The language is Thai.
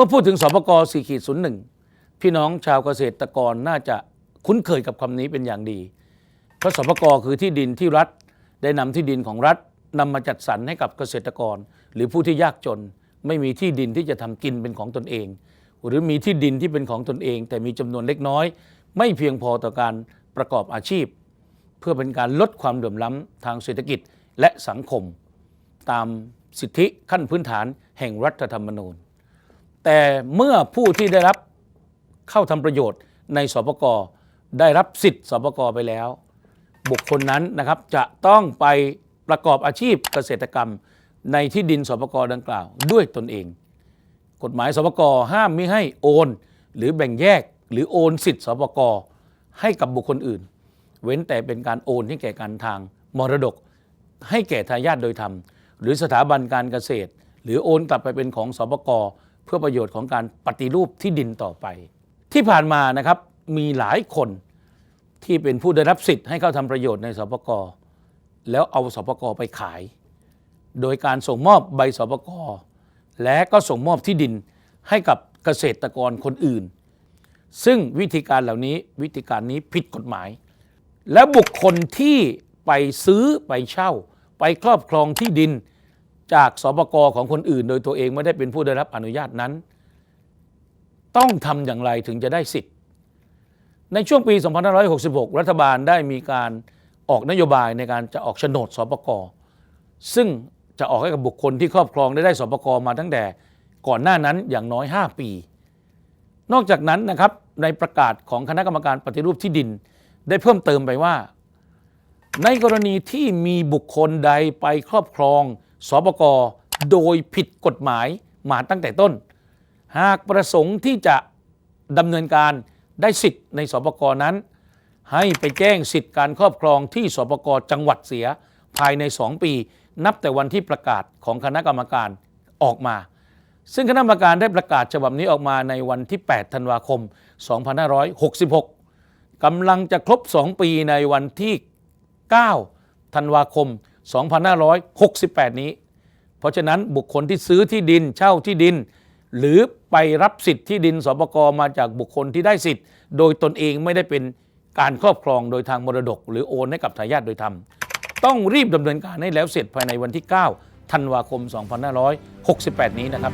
มื่อพูดถึงสปก4ขีด01พี่น้องชาวเกษตรกรน่าจะคุ้นเคยกับคำนี้เป็นอย่างดี เพราะสปกคือที่ดินที่รัฐ ได้นำที่ดินของรัฐนำมาจัดสรรให้กับเกษตรกร หรือผู้ที่ยากจน ไม่มีที่ดินที่จะทำกินเป็นของตนเอง หรือมีที่ดินที่เป็นของตนเอง แต่มีจำนวนเล็กน้อย ไม่เพียงพอต่อการประกอบอาชีพ เพื่อเป็นการลดความเดือดร้อนทางเศรษฐกิจและสังคม ตามสิทธิขั้นพื้นฐานแห่งรัฐธรรมนูญ แต่เมื่อผู้ที่ได้รับเข้าทำประโยชน์ในสปกได้รับสิทธิ์สปกไปแล้ว บุคคลนั้นนะครับจะต้องไปประกอบอาชีพเกษตรกรรมในที่ดินสปกดังกล่าว ด้วยตนเอง กฎหมายสปกห้ามไม่ให้โอน หรือแบ่งแยกหรือโอนสิทธิ์สปกให้กับบุคคลอื่น เว้นแต่เป็นการโอนให้แก่การทางมรดก ให้แก่ทายาทโดยธรรม หรือสถาบันการเกษตร หรือโอนกลับไปเป็นของสปก เพื่อประโยชน์ของการปฏิรูปที่ดินต่อไป ที่ผ่านมานะครับมีหลายคนที่เป็นผู้ได้รับสิทธิ์ให้เข้าทำประโยชน์ในสปกแล้วเอาสปกไปขาย โดยการส่งมอบใบสปกและก็ส่งมอบที่ดินให้กับเกษตรกรคนอื่น ซึ่งวิธีการเหล่านี้วิธีการนี้ผิดกฎหมาย แล้วบุคคลที่ไปซื้อไปเช่า ไปครอบครองที่ดิน จากสปกของคนอื่น โดยตัวเองไม่ได้เป็นผู้ได้รับอนุญาตนั้น ต้องทำอย่างไรถึงจะได้สิทธิ์ ในช่วงปี 2566 รัฐบาลได้มีการออกนโยบายในการจะออกโฉนดสปกซึ่งจะออกให้กับบุคคลที่ครอบครองได้ได้สปกมาตั้งแต่ก่อนหน้านั้นอย่างน้อย 5 ปี นอกจากนั้นนะครับในประกาศของคณะกรรมการปฏิรูปที่ดิน ได้เพิ่มเติมไปว่า ในกรณีที่มีบุคคลใดไปครอบครอง สปกโดยผิดกฎหมายมาตั้งแต่ต้น หากประสงค์ที่จะดำเนินการได้สิทธิ์ในสปกนั้น ให้ไปแจ้งสิทธิ์การครอบครองที่สปกจังหวัดเสียภายใน 2 ปี นับแต่วันที่ประกาศของคณะกรรมการออกมา ซึ่งคณะกรรมการได้ประกาศฉบับนี้ออกมาในวันที่ 8 ธันวาคม 2566กำลังจะครบ 2 ปีในวันที่ 9 ธันวาคม 2568 นี้ เพราะฉะนั้นบุคคลที่ซื้อที่ดินเช่าที่ดิน หรือไปรับสิทธิ์ที่ดินสปกมาจากบุคคลที่ได้สิทธิ์ โดยตนเองไม่ได้เป็นการครอบครองโดยทางมรดก หรือโอนให้กับทายาทโดยธรรมต้องรีบดำเนินการให้แล้วเสร็จภายในวันที่ 9 ธันวาคม 2568 นี้นะครับ